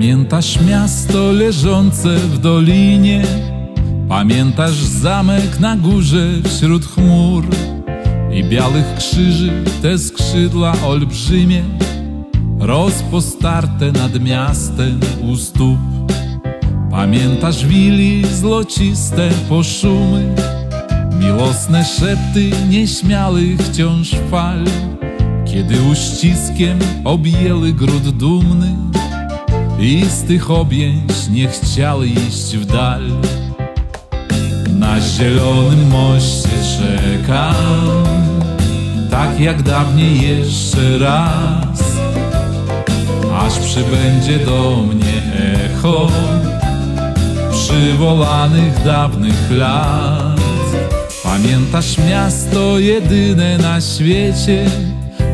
Pamiętasz miasto leżące w dolinie? Pamiętasz zamek na górze wśród chmur i białych krzyży te skrzydła olbrzymie, rozpostarte nad miastem u stóp. Pamiętasz wili złociste poszumy, miłosne szepty nieśmiałych wciąż fal, kiedy uściskiem objęły gród dumny i z tych objęć nie chciały iść w dal. Na zielonym moście czekam, tak jak dawniej jeszcze raz, aż przybędzie do mnie echo przywolanych dawnych lat. Pamiętasz miasto jedyne na świecie,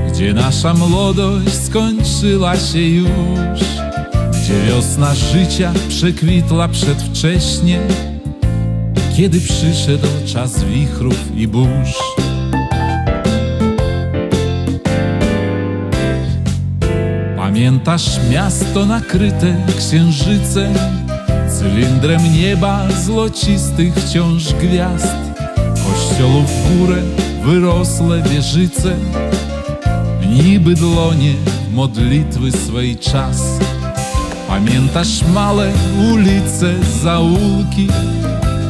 gdzie nasza młodość skończyła się już, gdzie wiosna życia przekwitła przedwcześnie, kiedy przyszedł czas wichrów i burz. Pamiętasz miasto nakryte księżycem, cylindrem nieba złocistych wciąż gwiazd, kościołów w górę wyrosłe wieżyce, niby dłonie modlitwy swej czas. Pamiętasz małe ulice, zaułki,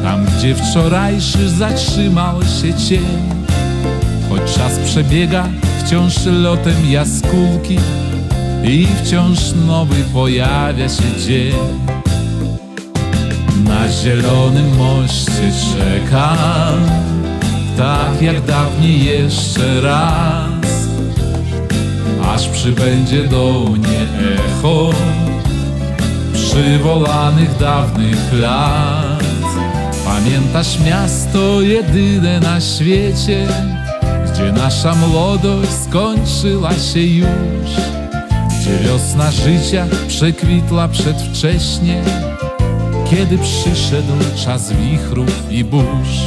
tam gdzie wczorajszy zatrzymał się cień, choć czas przebiega wciąż lotem jaskółki i wciąż nowy pojawia się dzień. Na zielonym moście czekam, tak jak dawniej jeszcze raz, aż przybędzie do mnie echo przywolanych dawnych lat. Pamiętasz miasto jedyne na świecie, gdzie nasza młodość skończyła się już, gdzie wiosna życia przekwitła przedwcześnie, kiedy przyszedł czas wichrów i burz.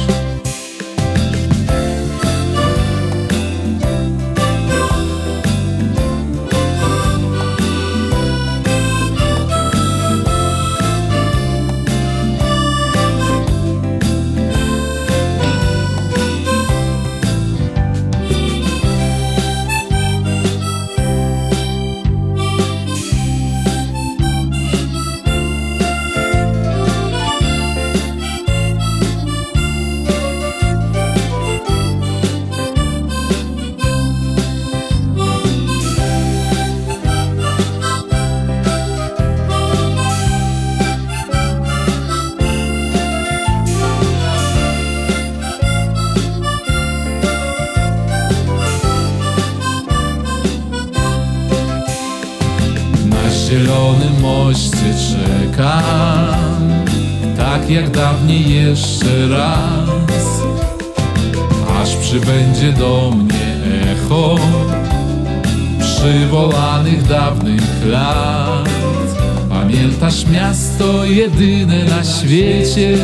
Zielonym moście czekam, tak jak dawniej jeszcze raz, aż przybędzie do mnie echo przywolanych dawnych lat. Pamiętasz miasto jedyne na świecie,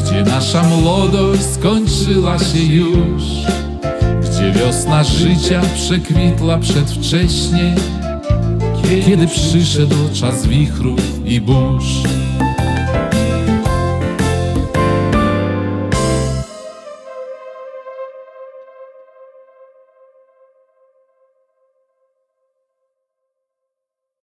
gdzie nasza młodość skończyła się już, gdzie wiosna życia przekwitła przedwcześnie kiedy przyszedł czas wichrów i burz.